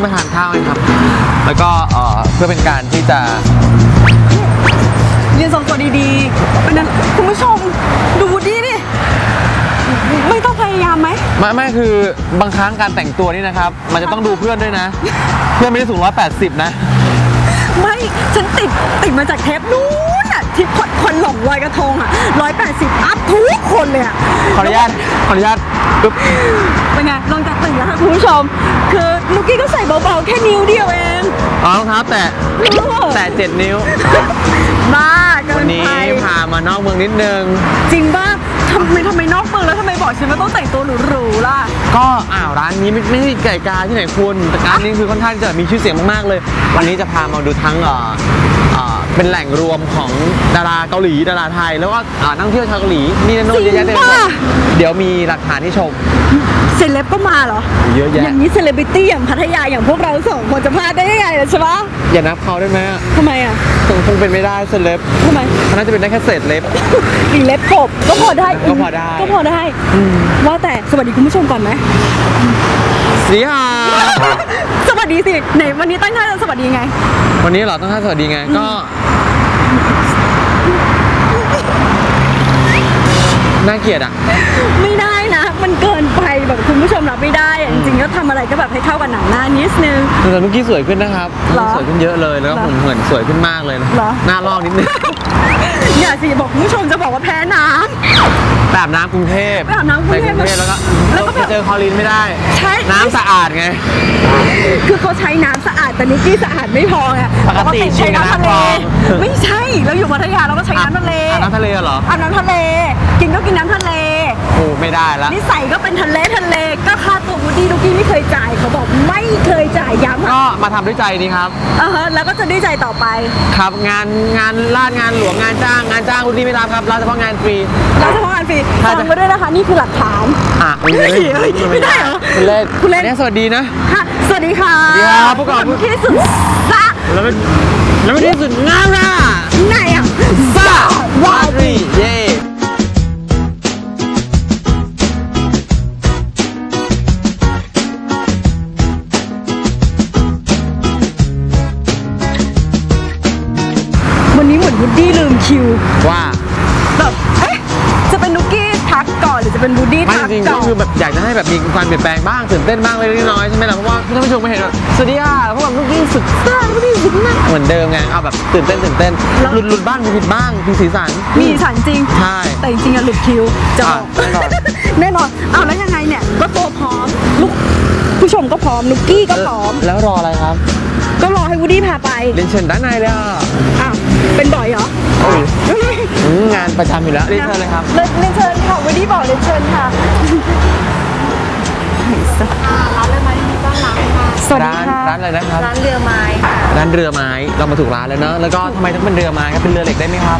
เราพานุกกี้มาทานข้าวกันครับ แล้วก็เอ่อเพื่อเป็นการที่จะ เรียนสองตัวดีๆเป็นนั้นคุณผู้ชมดูวูดดี้ดิไม่ต้องพยายามไหม ไม่ไม่คือบางครั้งการแต่งตัวนี่นะครับ มันจะต้องดูเพื่อนด้วยนะ เพื่อนไม่ได้สูง180 นะ ไม่ ฉันติดติดมาจากเทปนู้นอะที่คนคนหลงลอยกระทงอะร้อยแปดสิบอัพทุกคนเลยอะขออนุญาตขออนุญาตปึ๊บ เป็นไงลองจา กตึงแล้วค่ะคุณผู้ชม คือลูกกี้ก็ใส่เบาๆ แค่นิ้วเดียวเองอ๋อรองเท้าแตะแตะ7นิ้ว บ้าเกิวันนนี้ไปพามานอกเมืองนิดนึง จริงป่ะทำไมทำไมนอกเมืองแล้วทำไมบอกฉันว่าต้องแต่งตัวหรูๆล่ะ ก็อ้าวร้านนี้ไม่ไม่ใช่ไก่กาที่ไหนคุณแต่ร้านนี้คือค่อนข้างจะมีชื่อเสียงมากๆเลย วันนี้จะพามาดูทั้งเอ่อเอ่อ เป็นแหล่งรวมของดาราเกาหลีดาราไทย แล้วก็อ่านักท่องเที่ยวชาวเกาหลีนี่นั่นโน่นเยอะแยะเต็มไปหมดจริงป่ะ เดี๋ยวมีหลักฐานที่ชม เซเลบก็มาเหรอ เยอะแยะ อย่างนี้เซเลบริตี้อย่างพัทยาอย่างพวกเราสองคนจะพลาดได้ยังไงล่ะใช่ปะอย่านับเขาได้ไหมอะทำไมอะคงคงเป็นไม่ได้เซเลบทำไม เขาน่าจะเป็นได้แค่เศษเล็บ อีเล็บขบก็พอได้ก็พอได้ ก็พอได้ ว่าแต่สวัสดีคุณผู้ชมก่อนไหมสีหาส วัสดีสิไหนวันนี้ตั้งท่าจะสวัสดีไง วันนี้เหรอต้องท่าสวัสดีไงก็ น่าเกลียดอะ ไม่ได้นะ มันเกินไปแบบคุณผู้ชมรับไม่ได้อะจริงๆก็ทำอะไรก็แบบให้เข้ากับหนังหน้านิดนึง แต่เมื่อกี้สวยขึ้นนะครับเหรอสวยขึ้นเยอะเลยแล้วก็เหรอผมเหมือนสวยขึ้นมากเลยนะเหรอ หน้าลอกนิดนึงอย่าสิบอกคุณผู้ชมจะบอกว่าแพ้น้ำ แบบน้ำกรุงเทพไปอาบน้ำกรุงเทพ ไปแล้วก็แล้วก็แบบไปเจ อคลอรีนไม่ได้ ใช่ น้ำสะอาดไง คือเขาใช้น้ำสะอาดแต่นิกกี้สะอาดไม่พอไงปกติใช้น้ำทะเลใช้น้ำคลองไม่ใช่ เราอยู่พัทยาเราก็ใช้น้ำทะเลอาบน้ำทะเลเหรออาบน้ำทะเล กินก็กินน้ำทะเล โอ้ไม่ได้ละนิสัยก็เป็นทะเลทะเลก็ค่าตัววูดดี้ลูกกี้ไม่เคยจ่ายเขาบอกไม่เคยจ่ายย้ำก็มาทำด้วยใจนี่ครับอ่าฮะแล้วก็จะได้ใจต่อไป ครับงานงานลาดงานหลวงงานจ้างงานจ้างคุณดีไม่รับครับรับเฉพาะงานฟรีแล้วเฉพาะงานฟรีถ้าฟัจะงมาด้วยนะคะนี่คือหลักฐานอะคุณเฮ้ยเฮ้ยไม่ได้เหรอคุณเล่นคุณเล่นอัยสวัสดีนะค่ะสวัสดีค่ะสวัสดีครับพวกเราที่สุดซะแล้วเป็นแล้วเป็นที่สุดน่ารักไหนอะซ่า ให้แบบมีความเปลี่ยนแปลงบ้างตื่นเต้นบ้างเล็กๆน้อยๆใช่ไหมล่ะเพราะว่าท่านผู้ชมไม่เห็นว่าสวัสดีค่ะพวกเราลูกนี่สุดซ่าลูกนี่สุดมากเหมือนเดิมไงเอาแบบตื่นเต้นตื่นเต้นหลุดหลุดบ้างผิดบ้างมีสีสันมีฉันจริงใช่แต่จริงๆอะหลุดคิวจะบอกอะแน่นอนแน่นอนเอาแล้วยังไงเนี่ยก็ตัวพร้อมลูกผู้ชมก็พร้อมนุกกี้ก็พร้อมแล้วรออะไรครับ ก็รอให้วูดดี้พาไปเรียนเชิญด้านในเลยอะอ้าวเป็นบ่อยเหรอโอ้ยอืมงานประจำอยู่แล้วเรียนเชิญเลยครับเรียนเรียนเชิญค่ะวูดดี้บอกเรียนเชิญค่ะ ร้านเรือไม้ยินดีต้อนรับค่ะสวัสดีร้านค่ะร้านอะไรนะครับ ร้านเรือไม้ค่ะร้านเรือไม้เรามาถูกร้านแล้วเนอะแล้วก็ทำไมต้องเป็นเรือไม้ครับเป็นเรือเหล็กได้ไหมครับ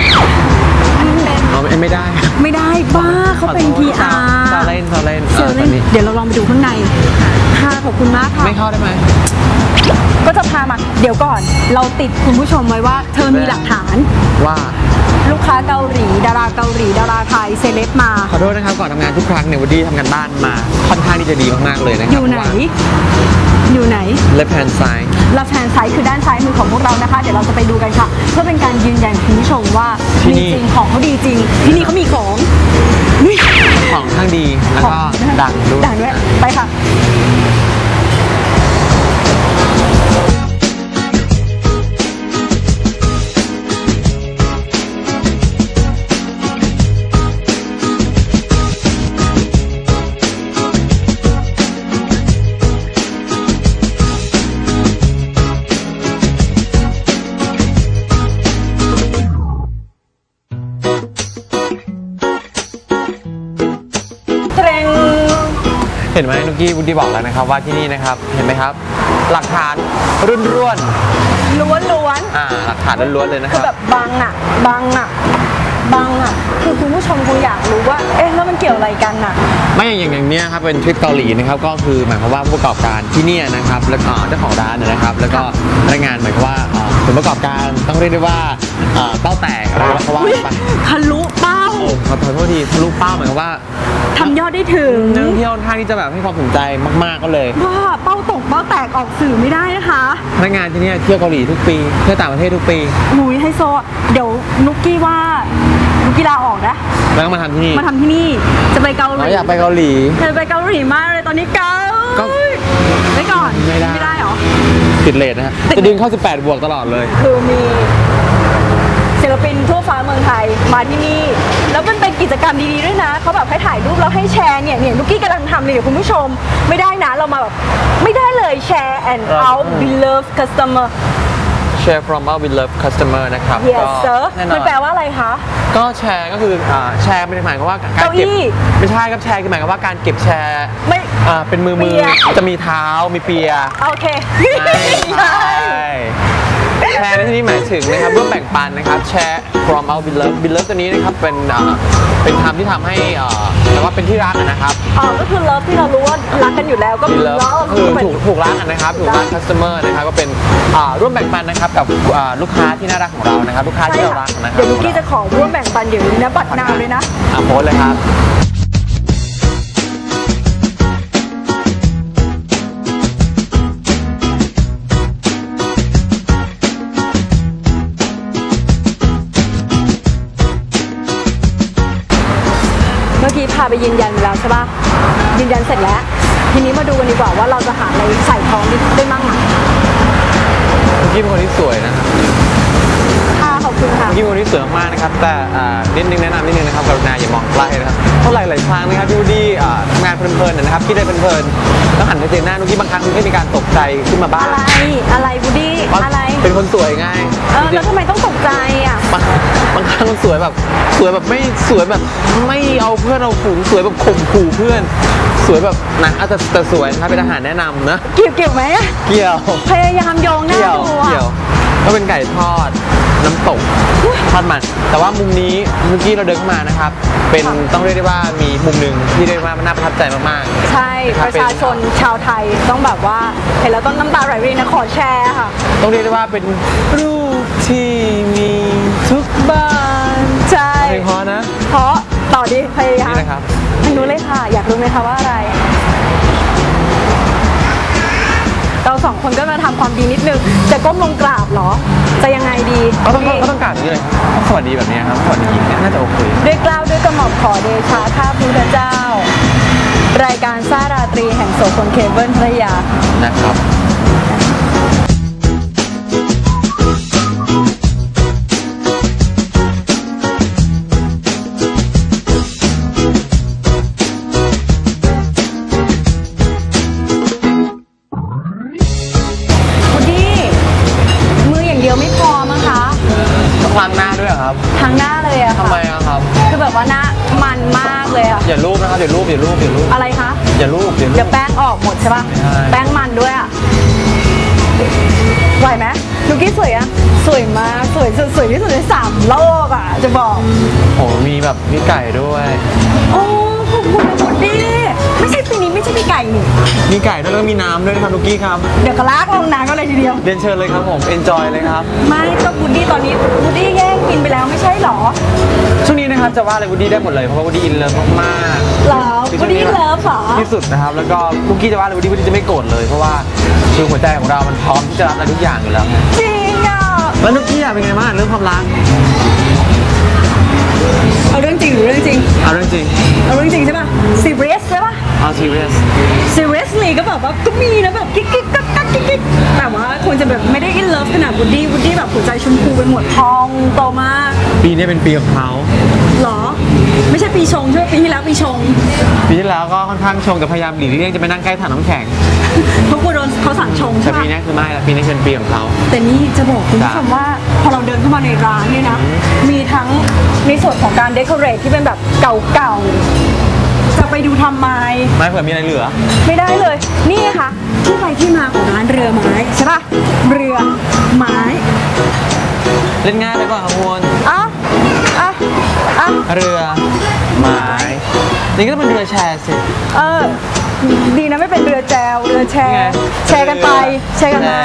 อ๋อไม่ไม่ได้ครับไม่ได้บ้าเขาเป็น PR ซาเล่นซาเล่นเชิญตเล่อนนนี้เดี๋ยวเราลองไปดูข้างใน ค่ะขอบคุณมากค่ะ ไม่เข้าได้ไหม ก็จะพามา เดี๋ยวก่อน เราติดคุณผู้ชมไว้ว่า เธอมีหลักฐาน ว่าลูกค้าเกาหลี ดาราเกาหลี ดาราไทยเซเลบมา ขอโทษนะครับก่อนทำงานทุกครั้งเนี่ยวันดีทำงานบ้านมา ค่อนข้างที่จะดีมากๆเลยนะครัอยู่ไหน อยู่ไหนเลฟแฮนด์ซ้ายล e แ t น d ์ side คือด้านซ้ายมือของพวกเรานะคะ เดี๋ยวเราจะไปดูกันค่ะ เพื่อเป็นการยืนยันคุณผู้ชมว่าที่มีนี่ จริงของเขาดีจริง ที่นี่เขามีของนี่ของข้างดีแล้วก็ดังด้วยดังด้วยไปค่ะ เห็นไหมนุกกี้วุฒิบอกแล้วนะครับว่าที่นี่นะครับเห็นไหมครับ หลักฐานรุ่นร่วนล้วนล้วนๆอ่าหลักฐานล้วนๆเลยนะๆคคือรับแบบบังอะบังอะบังอะคือคุณผู้ชมคงอยากรู้ว่า เอ๊ะแล้วมันเกี่ยวอะไรกันน่ะไม่อย่างอย่างอย่างเนี้ยครับเป็นทริปเกาหลีนะครับก็คือหมายความว่าผู้ประกอบการที่เนี่ยนะครับแล้วก็เจ้าของร้านเนี่ยนะครับ แล้วก็พนักงานหมายความว่าเอ่อผลประกอบการต้องเรียกได้ว่าเอ่อเป้าแตกอะไรก็ว่าอุ๊ยไป ทะลุ เป้าเอขอโทษโทษทีทะลุเป้าหมายความว่าทำยอดได้ถึงนักท่องเที่ยวค่อนข้างที่จะแบบให้ความสนใจมากๆก็เลย ว่าเป้าตกเป้าแตกออกสื่อไม่ได้นะคะพนักงานที่เนี่ยเที่ยวเกาหลีทุกปีเที่ยวต่างประเทศทุกปีหนุยไฮโซ เดี๋ยวนุกกี้ว่านุกกี้ลาออกนะ แล้วก็มาทำที่นี่มาทำที่นี่จะไปเกาหลีเราอยากไปเกาหลีจะไปเกาหลีมากเลยตอนนี้เกาก็ไม่ก่อนไม่ได้ไม่ได้เหรอติดเลทนะฮะติดจะดึงเข้า 18 บวกตลอดเลย คือมี ศิลปินทั่วฟ้าเมืองไทยมาที่นี่ แล้วมันเป็นกิจกรรมดีๆด้วยนะเขาแบบให้ถ่ายรูปแล้วให้แชร์เนี่ยเนี่ยนุกกี้กำลังทำเลยเดี๋ยวคุณผู้ชม ไม่ได้นะเรามาแบบไม่ได้เลยแชร์ and ครับ out beloved customer Share from our beloved customer นะครับ yes ก็ sir แน่นมัอนนแปลว่าอะไรคะ ก็แชร์ก็คืออ่าแชร์เป็นหมายความว่าการเก้าอี้เก็บไม่ใช่ครับแชร์คือหมายความว่าการเก็บแชร์ไม่อ่าเป็นมือมือเปียจะมีเท้ามีเปียโอเค ใช่ใช่ แชร์ในที่นี้หมายถึงนะครับร่วมแบ่งปันนะครับแชร์ from our beloved beloved ตัวนี้นะครับเป็นอ่าเป็นคำที่ทำให้อ่าแปลว่าเป็นที่รักอะนะครับ อ๋อก็คือ love ที่เรารู้ว่ารักกันอยู่แล้วก็มีมีเลิฟ love คือเหมือนถูกถูกรักกันนะครับถูกรัก customer นะครับก็เป็นอ่าร่วมแบ่งปันนะครับกับอ่าลูกค้าที่น่ารักของเรานะครับ ลูกค้าใช่ที่เราค่ะรักนะครับเดี๋ยวนุกกี้จะขอร่วมแบ่งปันเดี๋ยวนี้นะบัตรนาวเลยนะ อะโพสต์เลยครับ มื่อกี้พาไปยืนยันแล้วใช่ปะยืนยันเสร็จแล้ว ทีนี้มาดูกันดีกว่าว่าเราจะหาอะไรใส่ท้องได้ได้มั่งไหมเมื่อกี้เป็นคนที่สวยนะ ครับค่ะขอบคุณค่ะเมื่อกี้เป็นคนที่สวยมากๆนะครับ แต่อ่านิดนึงแนะนำนิดนึงนะครับกรุณาอย่ามองใกล้นะครับเพราะหลายๆครั้งนะครับพี่วูดดี้อ่าทำงานเพลินๆนะครับคิดได้เพลินๆแล้วหันไปเจอหน้านุกกี้บางครั้งมันก็มีการตกใจขึ้นมาบ้าง อะไรอะไรบูดี้เพราะอะไร เป็นคนสวยไงเออแล้วทำไมต้องตกใจอะบางบางครั้งมันสวยแบบสวยแบบไม่สวยแบบไม่เอาเพื่อนเอาฝูงสวยแบบข่มขู่เพื่อน สวยแบบนะอาจจะแต่สวยนะครับเป็นอาหารแนะนำนะเกี่ยวเกี่ยวไหมอะเกี่ยวพยายามโยงหน้าเกี่ยวดูเกี่ยวอะก็เป็นไก่ทอด น้ำตกทอดมัน แต่ว่ามุมนี้เมื่อกี้เราเดินเข้ามานะครับ เป็นต้องเรียกได้ว่ามีมุมหนึ่งที่เรียกว่าน่าประทับใจมากใช่คปรับระชาชนชาวไทยต้องแบบว่าเห็นแล้วต้องน้ำตาไหลเลยนะขอแชร์ค่ะๆต้องเรียกได้ว่าเป็นรูปที่มีทุกบ้านใช่เพลงเพราะนะเพราะต่อดิพยายามนี่นะครับไม่รู้เลยค่ะ อยากรู้ไหมคะว่าอะไร เราสองคนก็มาทำความดีนิดนึงจะก้มลงกราบเหรอ จะยังไงดีก็ต้องก็ต้องการอย่างนี้เลยครับสวัสดีแบบนี้ครับสวัสดีเนี่ยน่าจะโอเคด้วยกล้าวด้วยกระหม่อมขอเดชาข้าพุทธเจ้า รายการซาราตรีแห่งโสพลเคเบิลพระยานะครับ ด้วยเหรอครับทั้งหน้าเลยอะทำค่ะไมอะครับ คือแบบว่าหน้ามันมากเลยอะอย่ารูปนะครับอย่ารูปอย่ารูปอย่ารูปอะไรคะ อย่ารูปอย่ารูเดี๋ยวปแป้งออกหมดใช่ปะใช่ แป้งมันด้วยอะไหวไหมนุกกี้สวยอะสวยมากสวยสุดสวยที่สุดในสามโลกอะจะบอก โอ้มีแบบมีไก่ด้วย โอ้ มีไก่ด้วยแล้วก็มีน้ำด้วยนะครับลูกกี้ครับ เดี๋ยวก็ลากลงน้ำก็เลยทีเดียว เรียนเชิญเลยครับผม enjoy เลยครับ ไม่ก็พุดดี้ตอนนี้พุดดี้แย่งกินไปแล้วไม่ใช่หรอ ช่วงนี้นะครับจะว่าอะไรวูดดี้ได้หมดเลยเพราะว่าวูดดี้อินเลิฟมากๆเหรอคือพุช่ดวงดี้นี้เลิฟเหรอที่สุดนะครับ แล้วก็ลูกกี้จะว่าอะไรวูดดี้วูดดี้จะไม่โกรธเลย เพราะว่าคือหัวใจของเรามันพร้อมที่จะรับอะไรทุกอย่างอยู่แล้ว จริงอะแล้วลูกกี้อะเป็นไงบ้างเรื่องความรักเอาเรื่องจริงหรือเรื่องจริง เอาเรื่องจริง เอาเรื่องจริงใช่ป่ะ serious ใช่ป่ะ เอา serious seriously ก็แบบว่าก็มีนะแบบกิ๊กกิ๊กกักกักกิ๊กกิ๊กแต่ว่าควรจะแบบไม่ได้ in love ขนาดวูดดี้วูดดี้แบบหัวใจชมพูไปหมดทองโตมากปีนี้เป็นปีของเขาเหรอ ไม่ใช่ปีชงใช่ไหมปีที่แล้วปีชง ปีที่แล้วก็ค่อนข้างชงแต่พยายามหลีกเลี่ยงจะไปนั่งใกล้ถังน้ำแข็งเพราะกลัวโดนเขาสั่งชงแต่ใช่ป่ะปีนี้คือไม่ละปีนี้เป็นปีของเขา แต่นี่จะบอกคุณผู้ชมจ้ะว่าพอเราเดินเข้ามาในร้านเนี่ยนะ มีทั้งในส่วนของการเดคอเรทที่เป็นแบบเก่าๆจะไปดูทำไม ไม่เผื่อมีอะไรเหลือ ไม่ได้เลย นี่ไงค่ะที่ไปที่มาของร้านเรือไม้ใช่ป่ะ เรือไม้ เล่นง่ายเลยก่อนครับคุณอะอะอะเรือไม้ นี่ก็เป็นเรือแชร์สิ เออ ดีนะไม่เป็นเรือแจว เรือแชไงร์ แชร์กันไป แชร์กันมา